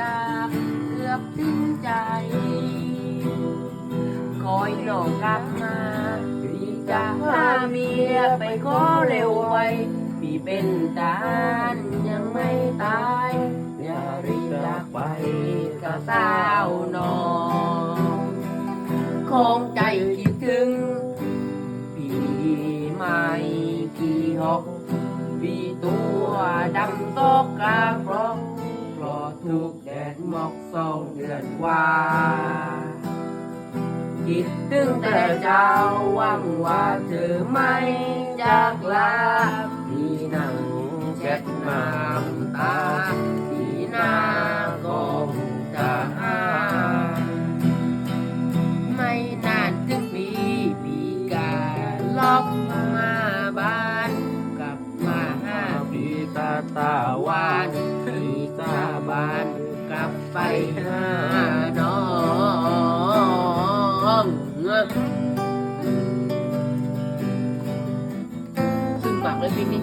จากเกือบสิ้นใจ คอยหลอกกลับมารีจากพาเมียไปขอเร็วไวพี่เป็นตานยังไม่ตาย อย่ารีจากไปกับสาวนองคงใจคิดถึงพี่ไม่กี่หกพี่ตัวดำตกกลางรอกรอถูก ดหมอกสองเดือนว่าคิดถึงแต่เจ้าหวังว่าเธอไม่จากลาพี่นั่งเช็ดน้ำตาที่หน้ากองทหาไม่นานถึงปีปีกาล็อกมาบ้าน กลับมาหาพี่ตาตาวาน ไปหาน้องซึ่งปากเลยพี่นี่